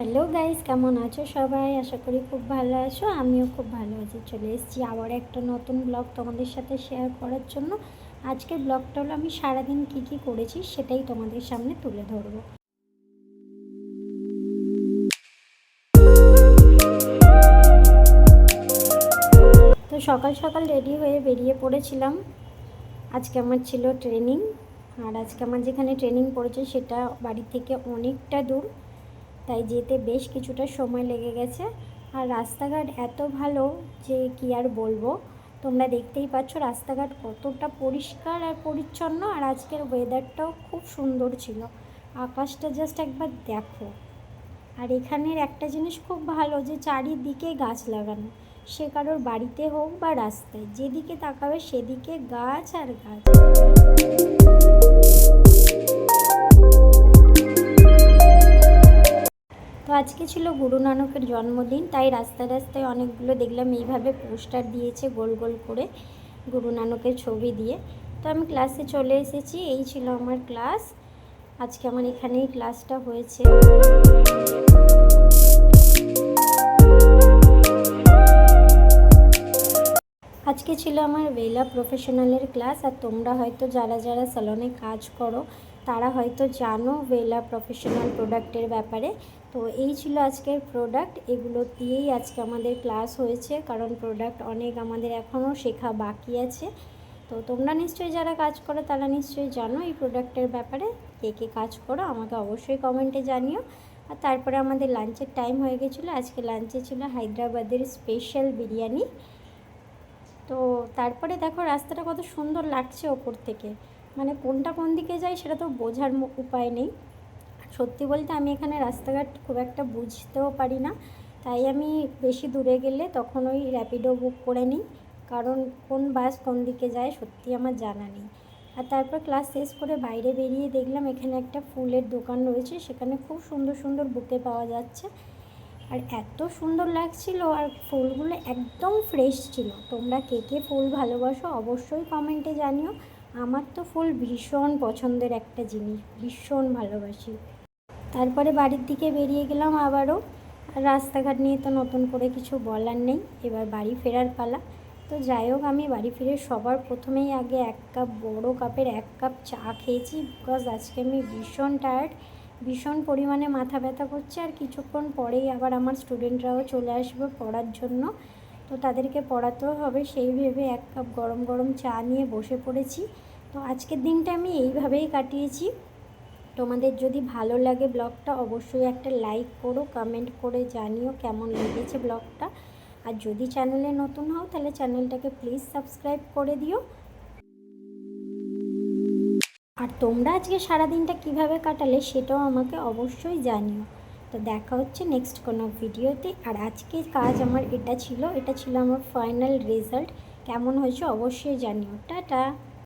Hello guys কেমন আছো সবাই? আশা করি খুব ভালো আছো। আমিও খুব ভালো আছি। চলে এসেছি আবার একটা নতুন ব্লগ তোমাদের সাথে শেয়ার করার জন্য। আজকের ব্লগটা হলো আমি সারাদিন কী কী করেছি সেটাই তোমাদের সামনে তুলে ধরবো। তো সকাল সকাল রেডি হয়ে বেরিয়ে পড়েছিলাম। আজকে আমার ছিল ট্রেনিং আর আজকে আমার যেখানে ট্রেনিং পড়েছে সেটা বাড়ি থেকে অনেকটা দূর। তাই যেতে বেশ কিছুটা সময় লেগে গেছে। আর রাস্তাঘাট এত ভালো যে কি আর বলব? তোমরা দেখতেই পাচ্ছ রাস্তাঘাট কতটা পরিষ্কার আর পরিচ্ছন্ন, আর আজকের ওয়েদারটাও খুব সুন্দর ছিল। আকাশটা জাস্ট একবার দেখো। আর এখানের একটা জিনিস খুব ভালো যে চারিদিকে গাছ লাগানো। সে কারোর বাড়িতে হোক বা রাস্তায়, যেদিকে তাকাবে সেদিকে গাছ আর গাছ। আজকে ছিল গুরু নানকের জন্মদিন, তাই রাস্তায় রাস্তায় অনেকগুলো দেখলাম এইভাবে পোস্টার দিয়েছে গোল গোল করে গুরু নানকের ছবি দিয়ে। তো আমি ক্লাসে চলে এসেছি, এই ছিল আমার ক্লাস আজকে আমার এখানেই ক্লাসটা হয়েছে। আজকে ছিল আমার বেলা প্রফেশনালের ক্লাস আর তোমরা হয়তো যারা যারা স্যালনে কাজ করো তারা হয়তো জানো ভেলা প্রফেশনাল প্রোডাক্টের ব্যাপারে। তো এই ছিল আজকের প্রোডাক্ট এগুলো দিয়েই আজকে আমাদের ক্লাস হয়েছে, কারণ প্রোডাক্ট অনেক আমাদের এখনও শেখা বাকি আছে। তো তোমরা নিশ্চয়ই যারা কাজ করো, তারা নিশ্চয়ই জানো এই প্রোডাক্টের ব্যাপারে। কে কে কাজ করো, আমাকে অবশ্যই কমেন্টে জানিও। আর তারপরে আমাদের লাঞ্চের টাইম হয়ে গেছিল। আজকে লাঞ্চে ছিল হায়দ্রাবাদের স্পেশাল বিরিয়ানি। তো তারপরে দেখো, রাস্তাটা কত সুন্দর লাগছে ওপর থেকে। মানে কোনটা কোন দিকে যায় সেটা তো বোঝার উপায় নেই। সত্যি বলতে আমি এখানে রাস্তাঘাট খুব একটা বুঝতেও পারি না। তাই আমি বেশি দূরে গেলে তখন ওই র্যাপিডো বুক করে নিই। কারণ কোন বাস কোন দিকে যায় সত্যি আমার জানা নেই। আর তারপর ক্লাস শেষ করে বাইরে বেরিয়ে দেখলাম এখানে একটা ফুলের দোকান রয়েছে। সেখানে খুব সুন্দর সুন্দর বুকে পাওয়া যাচ্ছে। আর এত সুন্দর লাগছিল আর ফুলগুলো একদম ফ্রেশ ছিল। তোমরা কে কে ফুল ভালোবাসো অবশ্যই কমেন্টে জানিও। আমার তো ফুল ভীষণ পছন্দের একটা জিনিস, ভীষণ ভালোবাসি। তারপরে বাড়ির দিকে বেরিয়ে গেলাম আবারও। আর রাস্তাঘাট নিয়ে তো নতুন করে কিছু বলার নেই, এবার বাড়ি ফেরার পালা। তো যাই হোক, আমি বাড়ি ফিরে সবার প্রথমেই আগে এক কাপ, বড় কাপের এক কাপ চা খেয়েছি বিকজ আজকে আমি ভীষণ টায়ার্ড ভীষণ পরিমাণে মাথা ব্যথা করছে। আর কিছুক্ষণ পরেই আবার আমার স্টুডেন্টরাও চলে আসবে পড়ার জন্য। তো তাদেরকে পড়াতেও হবে, সেই ভেবে এক কাপ গরম গরম চা নিয়ে বসে পড়েছি। তো আজকের দিনটা আমি এইভাবেই কাটিয়েছি। তোমাদের যদি ভালো লাগে ব্লগটা, অবশ্যই একটা লাইক করো কমেন্ট করে জানিও কেমন লেগেছে ব্লগটা। আর যদি চ্যানেলে নতুন হও, তাহলে চ্যানেলটাকে প্লিজ সাবস্ক্রাইব করে দিও। আর তোমরা আজকে সারাদিনটা কীভাবে কাটালে, সেটাও আমাকে অবশ্যই জানিও। তো দেখা হচ্ছে নেক্সট কোনো ভিডিওতে আর আজকের কাজ আমার এটা ছিল এটা ছিল আমার ফাইনাল রেজাল্ট কেমন হয়েছে অবশ্যই জানিও। টাটা!